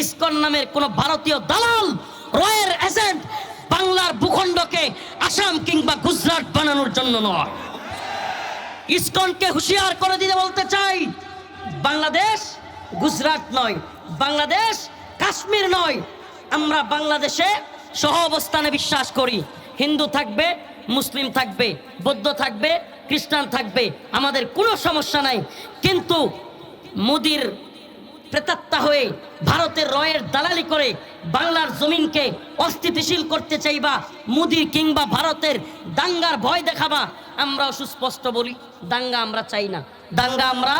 ISKCON নামের কোন ভারতীয় দালাল, রয়ের এজেন্ট বাংলার ভূখণ্ডকে আসাম কিংবা গুজরাট বানানোর জন্য নয়। ইসকনকে হুঁশিয়ার করে দিতে বলতে চাই, বাংলাদেশ গুজরাট নয়, বাংলাদেশ কাশ্মীর নয়। আমরা বাংলাদেশে সহ অবস্থানে বিশ্বাস করি। হিন্দু থাকবে, মুসলিম থাকবে, বৌদ্ধ থাকবে, খ্রিস্টান থাকবে, আমাদের কোনো সমস্যা নাই। কিন্তু মোদির প্রেতাত্মা হয়ে ভারতের রয়ের দালালি করে বাংলার জমিনকে অস্থিতিশীল করতে চাইবা, মুদির কিংবা ভারতের দাঙ্গার ভয় দেখাবা আমরা সুস্পষ্ট বলি, দাঙ্গা আমরা চাই না। দাঙ্গা আমরা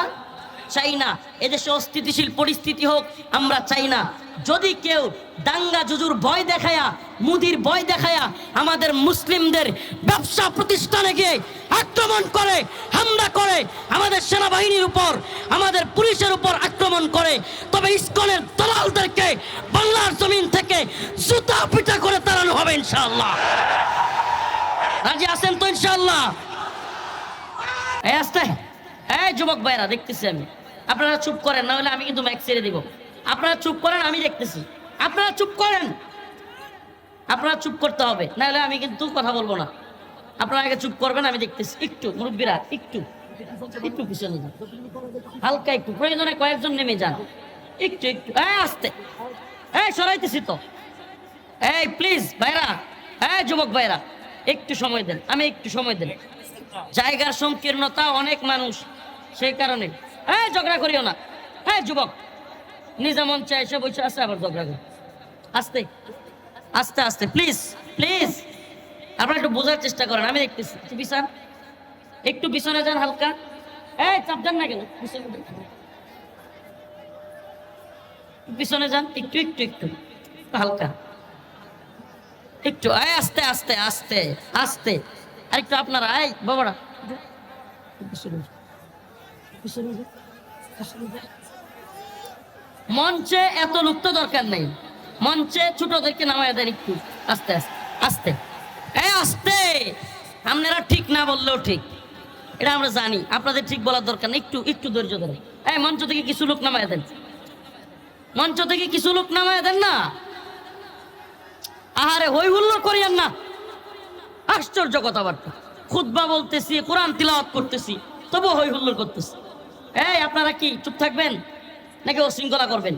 চাই না। এদেশে অস্থিতিশীল পরিস্থিতি হোক, আমরা চাই না। যদি কেউ দাঙ্গা জুজুর ভয় দেখায়া, মুদির ভয় দেখায়া আমাদের মুসলিমদের ব্যবসা প্রতিষ্ঠানে গিয়ে আক্রমণ করে, হামলা করে, আমাদের সেনাবাহিনীর উপর, আমাদের পুলিশের উপর আক্রমণ করে, তবে ইসকনের দালালদেরকে বাংলার জমিন থেকে জুতা পিটা করে তাড়ানো হবে ইনশাআল্লাহ। রাজি আছেন তো ইনশাআল্লাহ? এই এই যুবক ভাইরা, দেখতেছি আমি। আপনারা চুপ করেন, না হলে আমি কিন্তু ম্যাক্স ছেড়ে দিব। আপনারা চুপ করেন, আমি দেখতেছি। আপনারা চুপ করেন। আপনারা চুপ করতে হবে, না হলে আমি কিন্তু কথা বলব না। আপনারা আগে চুপ করবেন, আমি দেখতেছি। একটু, মুরব্বীরা, একটু একটু পিছনে যান। হালকা একটু, প্রয়োজনে কয়েকজন নেমে যান। একটু একটু হ্যাঁ আসতে। এই সরাইতেছি তো। এই প্লিজ ভাইরা, এই যুবক ভাইরা, একটু সময় দেন, আমি একটু সময় দেন। জায়গার সংকীর্ণতা অনেক মানুষ, সেই কারণে। হ্যাঁ ঝগড়া করিও না। হ্যাঁ যুবক, নিজে মন চায় এসে বসে আসে আবার ঝগড়া করি। আস্তে আস্তে আস্তে প্লিজ প্লিজ আপনারা একটু বোঝার চেষ্টা করেন, আমি দেখতেছি। পিছান একটু পিছনে যান হালকা। এই চাপ যান না কেন? পিছনে যান। একটু একটু একটু, হালকা। একটু আয় আস্তে আস্তে আস্তে আস্তে। আর একটু আপনারা আয় বাবারা পিছনে। পিছনে। মঞ্চে এত লোক তো দরকার নেই। মঞ্চে ছোটদেরকে নামায় দেন একটু। আস্তে আস্তে আস্তে। এ আস্তে! আপনারা ঠিক না বললেও ঠিক। এটা আমরা জানি। আপনাদের ঠিক বলার দরকার নেই। একটু একটু ধৈর্য ধরে এই মঞ্চ থেকে কিছু লোক নামায় দেন। মঞ্চ থেকে কিছু লোক নামায় দেন না? আহারে হই হুল্লোড় করিয়েন না। আশ্চর্য কথাবার্তা। খুদ্া বলতেছি, কোরআন তিলাওয়াত করতেছি তবু হই হুল্লোড় করতেছি। এই, আপনারা কি, চুপ থাকবেন? নাকি অশৃঙ্খলা করবেন?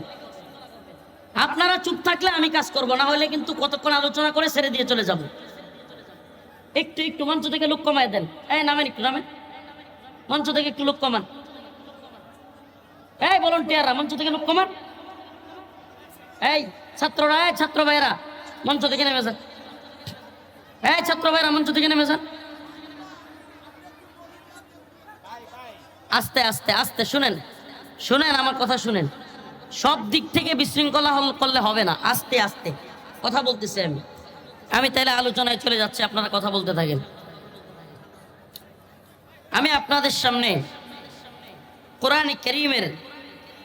আপনারা চুপ থাকলে আমি কাজ করব, না হলে কিন্তু কতক্ষণ আলোচনা করে ছেড়ে দিয়ে চলে যাব। একটু একটু, মঞ্চ থেকে লোক কমায় দেন। এই, নামেন একটু, নামেন। মঞ্চ থেকে একটু লোক কমান। এই ভলন্টিয়াররা মঞ্চ থেকে লোক কমান। এই, ছাত্ররা, এই, ছাত্র ভাইরা মঞ্চ থেকে নেমে যান। এই, ছাত্র ভাইরা মঞ্চ থেকে নেমে যান। আস্তে আস্তে আস্তে, শুনেন। শুনেন, আমার কথা শুনেন। সব দিক থেকে বিশৃঙ্খলা করলে হবে না। আস্তে আস্তে। কথা বলতেছি আমি। আমি তাহলে আলোচনায় চলে যাচ্ছি, আপনারা কথা বলতে থাকেন। আমি আপনাদের সামনে কোরআন করিমের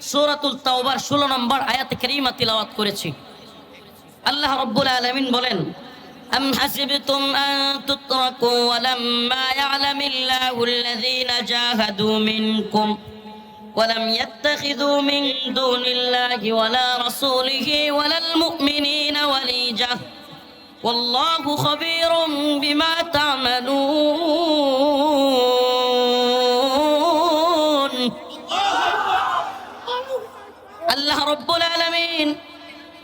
সূরাতুল তাওবার ষোলো নম্বর আয়াত করিমা তিলাওয়াত করেছি। আল্লাহ রব্বুল আলামিন বলেন أم حسبتم أن تتركوا ولما يعلم الله الذين جاهدوا منكم ولم يتخذوا من دون الله ولا رسوله ولا المؤمنين وليجة والله خبير بما تعملون আল্লাহ রব্বুল আলামিন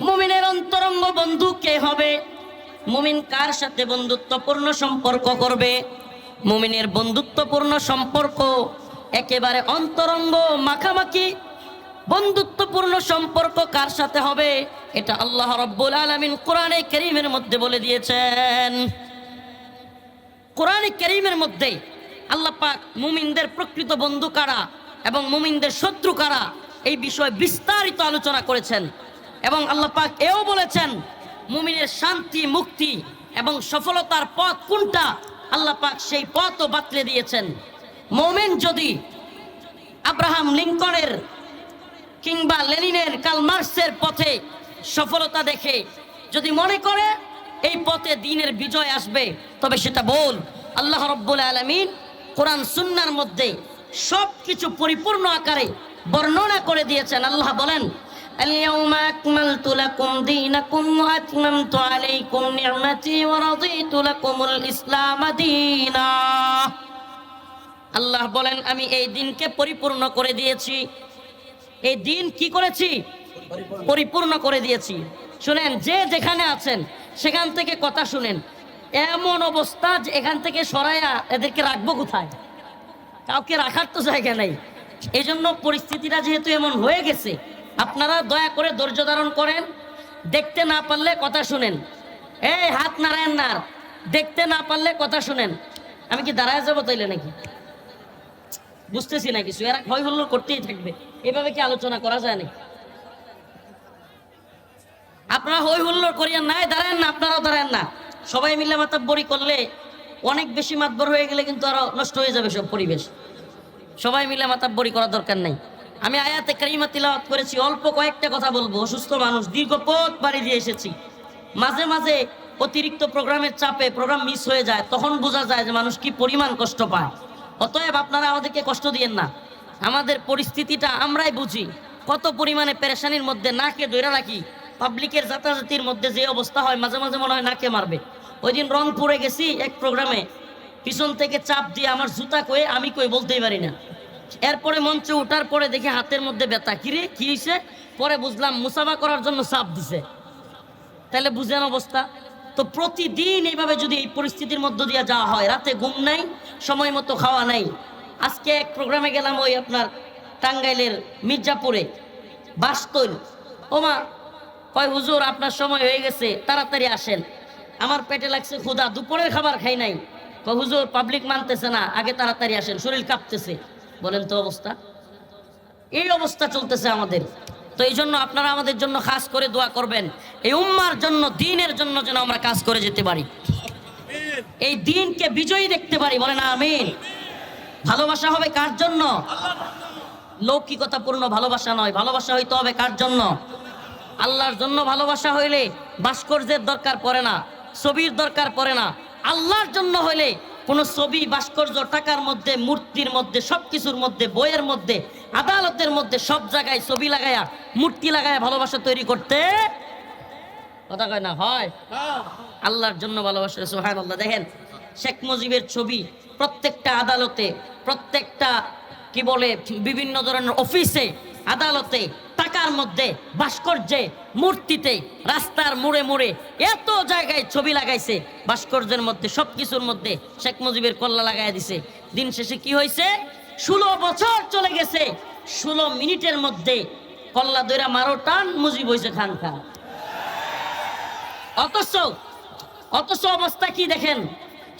মুমিনের অন্তরঙ্গ বন্ধু কে হবে মুমিন কার সাথে বন্ধুত্বপূর্ণ সম্পর্ক করবে? মুমিনের বন্ধুত্বপূর্ণ সম্পর্ক একেবারে অন্তরঙ্গ, মাখামাখি। বন্ধুত্বপূর্ণ সম্পর্ক কার সাথে হবে? এটা আল্লাহ রব্বুল আলামিন কোরআনে কারীমের মধ্যে বলে দিয়েছেন। কোরআনে কারীমের মধ্যে আল্লাহ পাক মুমিনদের প্রকৃত বন্ধু কারা এবং মুমিনদের শত্রু কারা, এই বিষয়ে বিস্তারিত আলোচনা করেছেন। এবং আল্লাহ পাক এও বলেছেন মুমিনের শান্তি, মুক্তি এবং সফলতার পথ কোনটা? আল্লাহ পাক সেই পথও বাতলে দিয়েছেন। মোমেন যদি আব্রাহাম লিঙ্কনের কিংবা লেনিনের কালমার্সের পথে সফলতা দেখে যদি মনে করে এই পথে দিনের বিজয় আসবে, তবে সেটা বল আল্লাহ রব্বুল আলমিন কোরআন সুন্নার মধ্যে সব কিছু পরিপূর্ণ আকারে বর্ণনা করে দিয়েছেন। আল্লাহ বলেন اليوم أكملت لكم دينكم وأتممت عليكم نعمتي ورضيت لكم الإسلام دينا আল্লাহ বলেন আমি এই দিনকে পরিপূর্ণ করে দিয়েছি এই দিন কি করেছি পরিপূর্ণ করে দিয়েছি শুনেন যে যেখানে আছেন সেখান থেকে কথা শুনেন এমন অবস্থা যে এখান থেকে সরাইয়া এদেরকে রাখবো কোথায় কাউকে রাখার তো জায়গা নেই এই জন্য পরিস্থিতিটা যেহেতু এমন হয়ে গেছে আপনারা দয়া করে ধৈর্য ধারণ করেন, দেখতে না পারলে কথা শুনেন। এই হাত নারায়ণ না, দেখতে না পারলে কথা শুনেন। আমি কি দাঁড়ায় যাব তাইলে নাকি? বুঝতেছি না কিছু, এরা ভয় হল্লোর করতেই থাকবে। এভাবে কি আলোচনা করা যায় নাকি? আপনারা হই হুল্লোড় করিয়া নাই দাঁড়ান না, আপনারাও দাঁড়ান না। সবাই মিলে মাতাব্বরি করলে অনেক বেশি মাতবর হয়ে গেলে কিন্তু আরও নষ্ট হয়ে যাবে সব পরিবেশ। সবাই মিলে মাতাব্বরি করার দরকার নাই। আমি আয়াতে কারিমা তিলাওয়াত করেছি, অল্প কয়েকটা কথা বলব। অসুস্থ মানুষ, দীর্ঘ পথ বাড়ি দিয়ে এসেছি। মাঝে মাঝে অতিরিক্ত প্রোগ্রামের চাপে প্রোগ্রাম মিস হয়ে যায়, তখন বোঝা যায় যে মানুষ কি পরিমাণ কষ্ট পায়। অতএব আপনারা আমাদেরকে কষ্ট দিয়েন না। আমাদের পরিস্থিতিটা আমরাই বুঝি। কত পরিমাণে পেরেশানির মধ্যে নাকে দৈরা রাখি। পাবলিকের যাতায়াতির মধ্যে যে অবস্থা হয়, মাঝে মাঝে মনে হয় নাকে মারবে। ওই দিন রংপুরে গেছি এক প্রোগ্রামে। পিছন থেকে চাপ দিয়ে আমার জুতা কয়ে আমি কই বলতেই পারি না। এরপরে মঞ্চে ওঠার পরে দেখি হাতের মধ্যে ব্যথা। কিরে কি হয়েছে পরে বুঝলাম মুসাফা করার জন্য চাপ দিছে। তাহলে বুঝেন অবস্থা। তো প্রতিদিন এইভাবে যদি এই পরিস্থিতির মধ্য দিয়ে যাওয়া হয়, রাতে ঘুম নাই, সময় মতো খাওয়া নাই। আজকে এক প্রোগ্রামে গেলাম ওই আপনার টাঙ্গাইলের মির্জাপুরে, বাস্তল। ওমা কয় হুজুর, আপনার সময় হয়ে গেছে, তাড়াতাড়ি আসেন। আমার পেটে লাগছে ক্ষুধা, দুপুরের খাবার খাই নাই। কয় হুজুর পাবলিক মানতেছে না, আগে তাড়াতাড়ি আসেন, শরীর কাঁপতেছে। বলেন তো অবস্থা? এই অবস্থা চলতেছে আমাদের। তো এই জন্য আপনারা আমাদের জন্য খাস করে দোয়া করবেন। এই উম্মার জন্য, দিনের জন্য যেন আমরা কাজ করে যেতে পারি। এই দিনকে বিজয়ী দেখতে পারি, বলেন আমিন। ভালোবাসা হবে কার জন্য? লৌকিকতাপূর্ণ ভালোবাসা নয়। ভালোবাসা হইতে হবে কার জন্য? আল্লাহর জন্য ভালোবাসা হইলে ভাস্কর্যের দরকার পড়ে না, ছবির দরকার পড়ে না। আল্লাহর জন্য হইলে কোনো ছবি ভাস্কর্য টাকার মধ্যে মূর্তির মধ্যে সব কিছুর মধ্যে বইয়ের মধ্যে আদালতের মধ্যে সব জায়গায় ছবি লাগায়া মূর্তি লাগায়া ভালোবাসা তৈরি করতে কথা কয় না হয়? আল্লাহর জন্য ভালোবাসা সোহান আল্লাহ দেখেন শেখ মুজিবের ছবি প্রত্যেকটা আদালতে প্রত্যেকটা কি বলে বিভিন্ন ধরনের অফিসে আদালতে টাকার মধ্যে ভাস্কর্যে, মূর্তিতে, রাস্তার মোড়ে মোড়ে এত জায়গায় ছবি লাগাইছে। ভাস্কর্যের মধ্যে সব কিছুর মধ্যে শেখ মুজিবের কল্লা লাগাই দিছে। দিন শেষে কি হয়েছে ষোলো বছর চলে গেছে। ষোলো মিনিটের মধ্যে কল্লা দইরা মারো, টান মুজিব হয়েছে খান খান। অথচ অথচ অবস্থা কি দেখেন?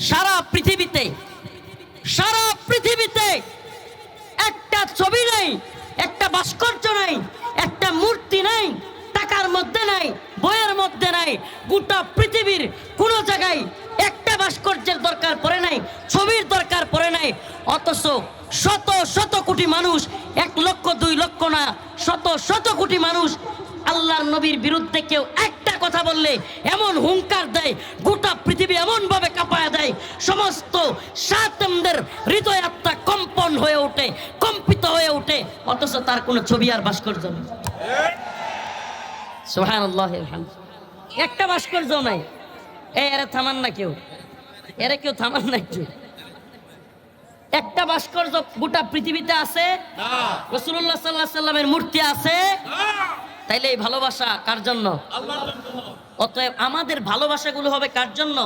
সারা পৃথিবীতে সারা পৃথিবীতে একটা ছবি নাই, একটা ভাস্কর্য নাই একটা মূর্তি নাই, টাকার মধ্যে নাই, বইয়ের মধ্যে নাই, গোটা পৃথিবীর কোন জায়গায় একটা ভাস্কর্যের দরকার পড়ে নাই, ছবির দরকার পড়ে নাই, অথচ শত শত কোটি মানুষ, এক লক্ষ, দুই লক্ষ না, শত শত কোটি মানুষ আল্লাহর নবীর বিরুদ্ধে কেউ একটা কথা বললে এমন হুঙ্কার দেয় গোটা পৃথিবী এমন ভাবে কাঁপায়া দেয় সমস্ত সাতমদের হৃদয় আত্মা কম্পন হয়ে ওঠে কম্পিত হয়ে ওঠে অথচ তার কোনো ছবি আর ভাস্কর্য নেই। সুবহানাল্লাহ একটা ভাস্কর্য নাই। এই এরা থামান না কেউ। এরা কেউ থামান না কেউ। একটা ভাস্কর্য গোটা পৃথিবীতে আছে। রসুল্লাহ সাল্লাহ সাল্লামের মূর্তি আছে। তাইলে এই ভালোবাসা কার জন্য? অতএব আমাদের ভালোবাসাগুলো হবে কার জন্য?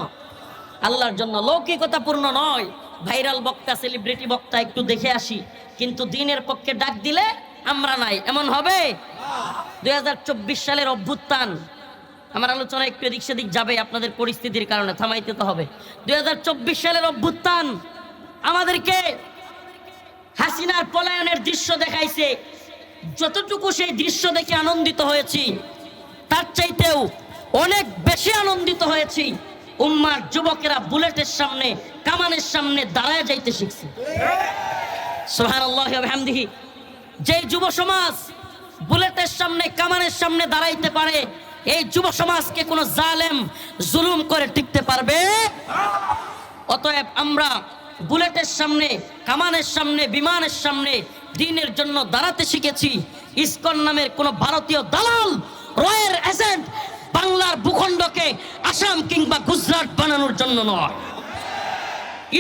আল্লাহর জন্য। লৌকিকতাপূর্ণ নয়। ভাইরাল বক্তা সেলিব্রিটি বক্তা, একটু দেখে আসি। কিন্তু দিনের পক্ষে ডাক দিলে আমরা নাই। এমন হবে? দুই হাজার চব্বিশ সালের অভ্যুত্থান। আমার আলোচনা একটু এদিক সেদিক যাবে আপনাদের পরিস্থিতির কারণে, থামাইতে তো হবে। দুই হাজার চব্বিশ সালের অভ্যুত্থান আমাদেরকে হাসিনার পলায়নের দৃশ্য দেখাইছে। যতটুকু সেই দৃশ্য দেখে আনন্দিত হয়েছি, তার চাইতেও অনেক বেশি আনন্দিত হয়েছি, উম্মার যুবকেরা বুলেটের সামনে, কামানের সামনে দাঁড়ায় যাইতে শিখছে। সোহানুল্লাহামদিহি যে যুব সমাজ বুলেটের সামনে, কামানের সামনে দাঁড়াইতে পারে, এই যুব সমাজকে কোনো জালেম, জুলুম করে টিকতে পারবে? অতএব আমরা বুলেটের সামনে, কামানের সামনে, বিমানের সামনে দিনের জন্য দাঁড়াতে শিখেছি। ইসকন নামের কোন ভারতীয় দালাল, রয়ের এজেন্ট বাংলার ভূখণ্ডকে আসাম কিংবা গুজরাট বানানোর জন্য নয়।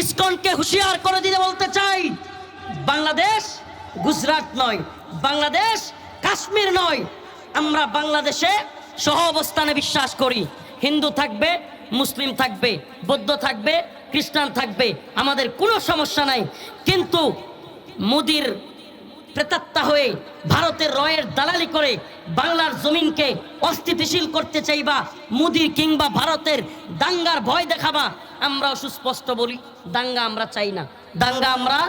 ইসকনকে হুঁশিয়ার করে দিতে বলতে চাই, বাংলাদেশ গুজরাট নয়, বাংলাদেশ কাশ্মীর নয়। আমরা বাংলাদেশে সহ অবস্থানে বিশ্বাস করি। হিন্দু থাকবে, মুসলিম থাকবে, বৌদ্ধ থাকবে, খ্রিস্টান থাকবে, আমাদের কোনো সমস্যা নাই। কিন্তু মোদির প্রেতাত্মা হয়ে ভারতের রয়ের দালালি করে বাংলার জমিনকে অস্থিতিশীল করতে চাইবা মুদি কিংবা ভারতের দাঙ্গার ভয় দেখাবা, আমরাও সুস্পষ্ট বলি, দাঙ্গা আমরা চাই না। দাঙ্গা আমরা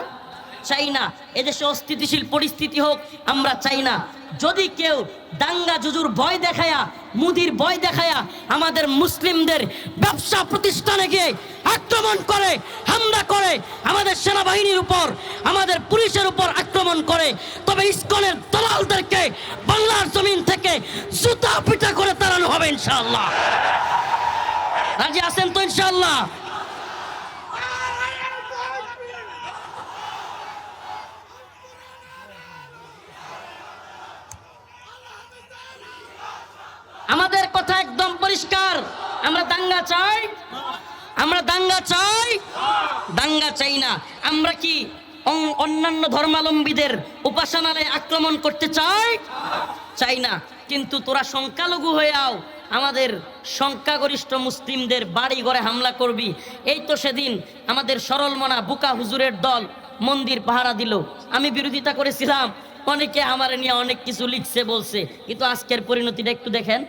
চাই না। এদেশে অস্থিতিশীল পরিস্থিতি হোক, আমরা চাই না। যদি কেউ দাঙ্গা জুজুর ভয় দেখায়া মুদির বয় দেখায়া আমাদের মুসলিমদের ব্যবসা প্রতিষ্ঠানে গিয়ে আক্রমণ করে, হামলা করে, আমাদের সেনাবাহিনীর উপর, আমাদের পুলিশের উপর আক্রমণ করে। তবে ইস্কনের দলালদেরকে বাংলার জমিন থেকে জুতা পিটা করে তাড়ানো হবে ইনশাল্লাহ রাজি আছেন তো ইনশাআল্লাহ আমাদের কথা একদম পরিষ্কার। আমরা দাঙ্গা চাই। আমরা দাঙ্গা চাই। দাঙ্গা চাই না। আমরা কি অন্যান্য ধর্মাবলম্বীদের উপাসনালয়ে আক্রমণ করতে চাই? চাই না। কিন্তু তোরা সংখ্যালঘু হয়ে আও। আমাদের সংখ্যাগরিষ্ঠ মুসলিমদের বাড়ি ঘরে হামলা করবি। এই তো সেদিন আমাদের সরলমনা বুকা হুজুরের দল মন্দির পাহারা দিল। আমি বিরোধিতা করেছিলাম। অনেকে আমার নিয়ে অনেক কিছু লিখছে, বলছে। কিন্তু আজকের পরিণতিটা একটু দেখেন।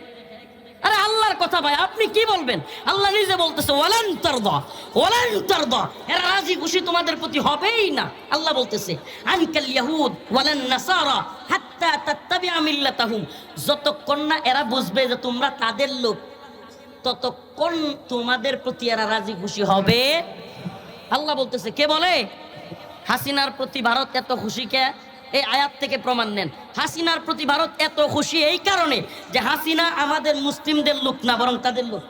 আল্লাহর কথা ভাই, আপনি কি বলবেন? আল্লাহ নিজে বলতেছে, ওয়ালান তারদা ওয়ালান তারদা। এরা রাজি খুশি তোমাদের প্রতি হবেই না। আল্লাহ বলতেছে, আনকাল ইয়াহুদ ওয়ালান নাসারা হাত্তা তাত্তাবিআ মিল্লাতাহুম। যতক্ষণ না এরা বুঝবে যে তোমরা তাদের লোক, ততক্ষণ তোমাদের প্রতি এরা রাজি খুশি হবে। আল্লাহ বলতেছে, কে বলে? হাসিনার প্রতি ভারত এত খুশি কে? এই আয়াত থেকে প্রমাণ নেন। হাসিনার প্রতি ভারত এত খুশি এই কারণে যে হাসিনা আমাদের মুসলিমদের লোক না, বরং তাদের লোক।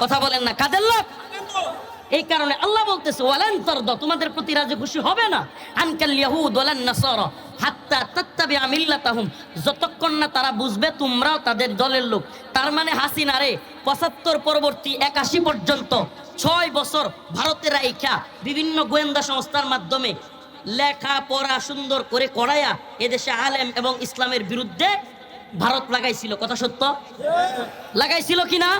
কথা বলেন না, কাদের লোক? এই কারণে আল্লাহ বলতেছে, ওয়ালান তারদা তোমাদের প্রতি রাজি খুশি হবে না। আনকাল ইয়াহুদ ওয়ালান নাসারা, হাত্তা তাত্তাবিআ মিল্লাতাহুম। যতক্ষণ না তারা বুঝবে, তোমরাও তাদের দলের লোক। তার মানে হাসিনা রে, পঁচাত্তর পরবর্তী একাশি পর্যন্ত ছয় বছর ভারতের রাইখা বিভিন্ন গোয়েন্দা সংস্থার মাধ্যমে লেখা পড়া সুন্দর করে করাইয়া এদেশে আলেম এবং ইসলামের বিরুদ্ধে ভারত লাগাইছিল। কথা সত্য? লাগাইছিল কিনা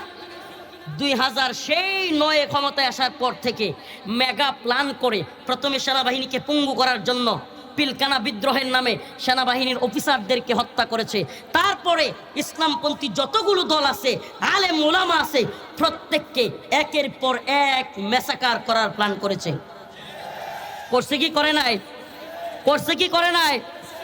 দুই হাজার সেই নয়ে ক্ষমতায় আসার পর থেকে মেগা প্ল্যান করে প্রথমে সেনাবাহিনীকে পঙ্গু করার জন্য পিলকানা বিদ্রোহের নামে সেনাবাহিনীর অফিসারদেরকে হত্যা করেছে। তারপরে ইসলামপন্থী যতগুলো দল আছে আলে মোলামা আছে, প্রত্যেককে একের পর এক মেসাকার করার প্ল্যান করেছে। করছে কি করে নাই? করছে কি করে নাই?